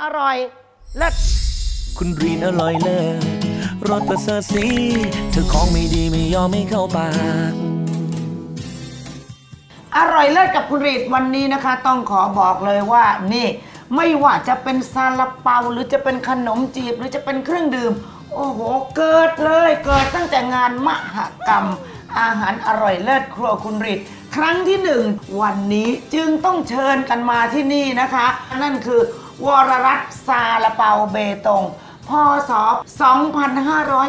อร่อยเลิศคุณรีนอร่อยเลิศรสประเสริฐสีเธอของไม่ดีไม่ยอมไม่เข้าปาก อร่อยเลิศกับคุณรีดวันนี้นะคะ ต้องขอบอกเลยว่านี่ ไม่ว่าจะเป็นซาลาเปาหรือจะเป็นขนมจีบหรือจะเป็นเครื่องดื่ม โอ้โห เกิดเลยเกิดตั้งแต่งานมหกรรม อาหารอร่อยเลิศครัวคุณรีดครั้งที่หนึ่งวันนี้จึงต้องเชิญกันมาที่นี่นะคะ นั่นคือ วรรัตน์ซาลาเปาเบตง พศ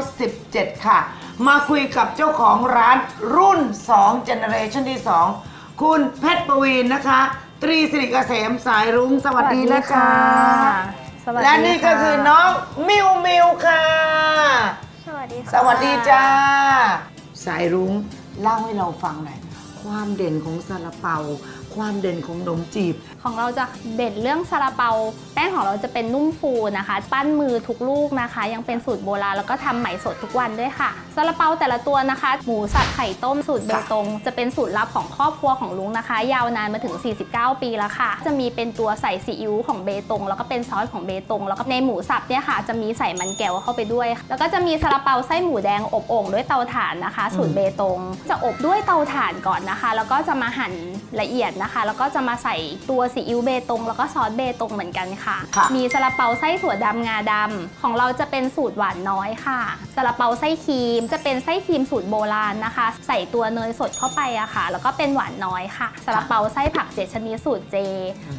2517 ค่ะ มาคุยกับเจ้าของร้านรุ่น2เจเนเรชันที่ 2 คุณเพชรประวีนนะคะ ตรีสิริเกษมสายรุ้งสวัสดีนะจ๊ะสวัสดีและนี่ก็คือน้องมิวมิวค่ะ สวัสดีค่ะสวัสดีจ้า สายรุ้งเล่าให้เราฟังหน่อยความเด่นของซาลาเปา ความเด่นของขนมจีบ ของเราจะเด่นเรื่องซาลาเปา แป้งของเราจะเป็นนุ่มฟูนะคะ ปั้นมือทุกลูกนะคะ ยังเป็นสูตรโบราณแล้วก็ทำใหม่สดทุกวันด้วยค่ะซาลาเปาแต่ละตัวนะคะ หมูสับไข่ต้มสูตรเบตง จะเป็นสูตรลับของครอบครัวของลุงนะคะ ยาวนานมาถึง 49 ปีแล้วค่ะ จะมีเป็นตัวใส่ซีอิ๊วของเบตง แล้วก็เป็นซอสของเบตง แล้วก็ในหมูสับเนี่ยค่ะ จะมีใส่มันแก้วเข้าไปด้วย แล้วก็จะมีซาลาเปาไส้หมูแดงอบโอ่งด้วยเตาถ่านนะคะ สูตรเบตง จะอบด้วยเตาถ่านก่อนนะคะ แล้วก็จะมาหั่นละเอียดนะคะ แล้วก็จะมาใส่ตัวซีอิ๊วเบตงแล้วก็ซอสเบตงเหมือนกันค่ะ ค่ะมีซาลาเปาไส้ถั่วดำงาดำของเราจะเป็นสูตรหวานน้อยค่ะซาลาเปาไส้ครีม จะเป็นไส้ครีมสูตรโบราณนะคะ ใส่ตัวเนยสดเข้าไปอะค่ะ แล้วก็เป็นหวานน้อยค่ะซาลาเปาไส้ผักเจ็ดชนิดสูตรเจ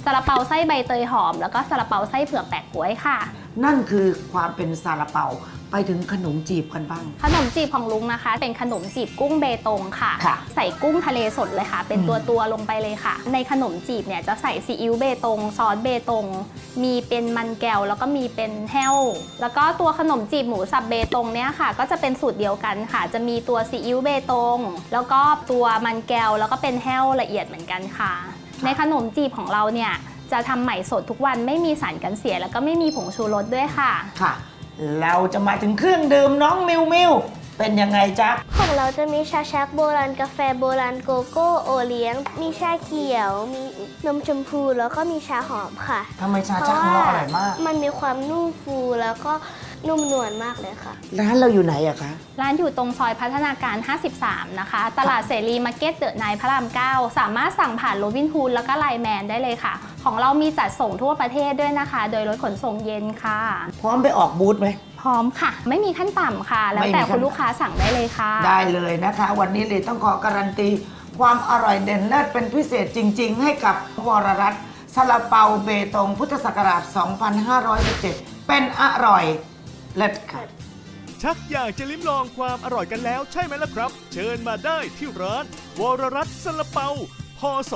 ซาลาเปาไส้ใบเตยหอม แล้วก็ซาลาเปาไส้เผือกแปะกล้วยค่ะ นั่นคือความเป็นซาลาเปาไปถึงขนมจีบกันบ้าง ขนมจีบของลุงนะคะ เป็นขนมจีบกุ้งเบตงค่ะ ค่ะใส่กุ้งทะเลสดเลยค่ะ เป็นอืมตัวตัวๆลงไปเลยค่ะ ในขนมจีบเนี่ยจะใส่ซีอิ๊วเบตงซอสเบตง มีเป็นมันแก้วแล้วก็มีเป็นแห้ว แล้วก็ตัวขนมจีบหมูสับเบตงเนี่ยค่ะ ก็จะเป็นสูตรเดียวกันค่ะ จะมีตัวซีอิ๊วเบตง แล้วก็ตัวมันแก้วแล้วก็เป็นแห้วละเอียดเหมือนกันค่ะ ในขนมจีบของเราเนี่ย จะทำใหม่สดทุกวันไม่มีสารกันเสีย แล้วก็ไม่มีผงชูรสด้วยค่ะ ค่ะ เราจะมาถึงเครื่องดื่มน้องมิวมิวเป็นยังไงจ๊ะ ของเราจะมีชาชักโบราณกาแฟโบราณโกโก้โอเลี้ยง มีชาเขียว มีนมชมพูแล้วก็มีชาหอมค่ะทำไมชาชักของเราอร่อยมากมันมีความนุ่มฟูแล้วก็ นุ่มนวลมากเลยค่ะ ร้านเราอยู่ไหนอะคะ ร้านอยู่ตรงซอยพัฒนาการ 53 นะคะ ตลาดเสรีมาร์เก็ตเดอะนายพระราม 9 สามารถสั่งผ่านโรบินฮูดแล้วก็ไลน์แมนได้เลยค่ะ ของเรามีจัดส่งทั่วประเทศด้วยนะคะ โดยรถขนส่งเย็นค่ะ พร้อมไปออกบูธไหม พร้อมค่ะ ไม่มีขั้นต่ำค่ะ แล้วไม่มีแต่ขั้นคุณลูกค้าสั่งได้เลยค่ะ ได้เลยนะคะ วันนี้เลยต้องขอการันตี ความอร่อยเด่นเลิศเป็นพิเศษจริง ๆ ให้กับวรรัตน์ซาลาเปาเบตงพุทธศักราช 2517 เป็นอร่อย เลิศค่ะ ชักอยากจะลิ้มลองความอร่อยกันแล้วใช่ไหมล่ะครับ เชิญมาได้ที่ร้าน วรรัตน์ซาลาเปา พศ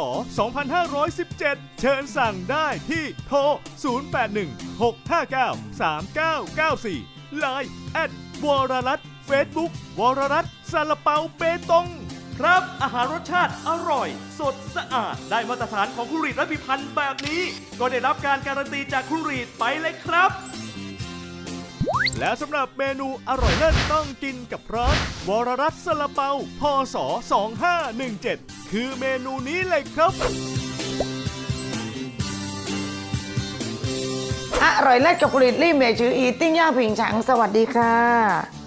2517 เชิญสั่งได้ที่โทร 081-659-3994 Line แอดวรรัตน์เฟซบุ๊กวรรัตน์ซาลาเปาเปตง ครับ อาหารรสชาติอร่อย สดสะอาด ได้มาตรฐานของคุณรีดและพิพันธ์แบบนี้ ก็ได้รับการการันตีจากคุณรีดไปเลยครับ และสำหรับเมนูอร่อยเลิศต้องกินกับร้านวรรัตน์ซาลาเปาพศ2517 คือเมนูนี้เลยครับ อร่อยเลิศกับผลิตรี่เมชืออีติ้งย่าผิงฉังสวัสดีค่ะ